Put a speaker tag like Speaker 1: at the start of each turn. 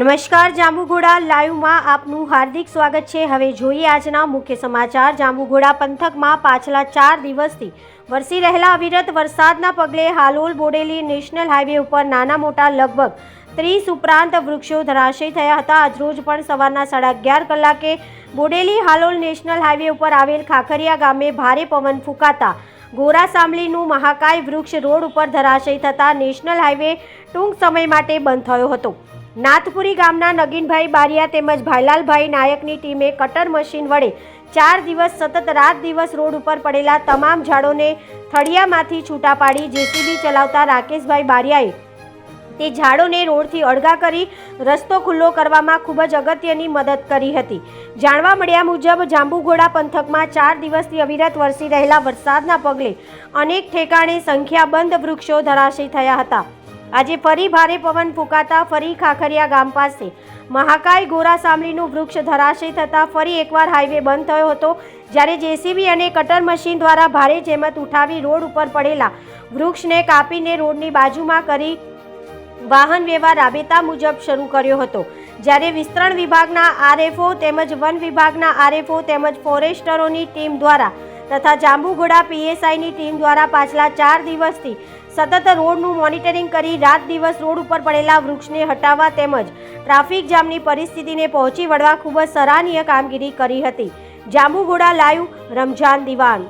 Speaker 1: નમસ્કાર, જાંબુઘોડા લાઈવમાં આપનું હાર્દિક સ્વાગત છે. હવે જોઈએ આજના મુખ્ય સમાચાર. જાંબુઘોડા પંથકમાં પાછલા ચાર દિવસથી વરસી રહેલા અવિરત વરસાદના પગલે હાલોલ બોડેલી નેશનલ હાઈવે ઉપર નાના મોટા લગભગ ત્રીસ ઉપરાંત વૃક્ષો ધરાશય થયા હતા. આજરોજ પણ સવારના સાડા અગિયાર કલાકે બોડેલી હાલોલ નેશનલ હાઈવે ઉપર આવેલ ખાખરિયા ગામે ભારે પવન ફૂંકાતા ગોરા સાંભળીનું મહાકાય વૃક્ષ રોડ ઉપર ધરાશય થતાં નેશનલ હાઈવે ટૂંક સમય માટે બંધ થયો હતો. નાથપુરી ગામના નગીનભાઈ બારિયા તેમજ ભાઈલાલભાઈ નાયકની ટીમે કટર મશીન વડે ચાર દિવસ સતત રાત દિવસ રોડ ઉપર પડેલા તમામ ઝાડોને થળિયામાંથી છૂટા પાડી જેસીબી ચલાવતા રાકેશભાઈ બારિયાએ તે ઝાડોને રોડથી અળગા કરી રસ્તો ખુલ્લો કરવામાં ખૂબ જ અગત્યની મદદ કરી હતી. જાણવા મળ્યા મુજબ જાંબુઘોડા પંથકમાં ચાર દિવસથી અવિરત વરસી રહેલા વરસાદના પગલે અનેક ઠેકાણે સંખ્યાબંધ વૃક્ષો ધરાશયી થયા હતા. આજે ફરી ભારે પવન ફૂંકાતા ફરી ખાખરિયા ગામ પાસે મહાકાય ગોરા સાંભળીનું વૃક્ષ ધરાશય થતાં ફરી એકવાર હાઈવે બંધ થયો હતો. જ્યારે જેસીબી અને કટર મશીન દ્વારા ભારે જેમત ઉઠાવી રોડ ઉપર પડેલા વૃક્ષને કાપીને રોડની બાજુમાં કરી વાહન વ્યવહાર રાબેતા મુજબ શરૂ કર્યો હતો. જ્યારે વિસ્તરણ વિભાગના આરએફઓ તેમજ વન વિભાગના આરએફઓ તેમજ ફોરેસ્ટરોની ટીમ દ્વારા તથા જાંબુઘોડા પીએસઆઈની ટીમ દ્વારા પાછલા ચાર દિવસથી સતત રોડનું મોનિટરિંગ કરી રાત દિવસ રોડ ઉપર પડેલા વૃક્ષને હટાવવા તેમજ ટ્રાફિક જામની પરિસ્થિતિને પહોંચી વળવા ખૂબ જ સરાહનીય કામગીરી કરી હતી. જાંબુઘોડા લાઈવ રમઝાન દિવાન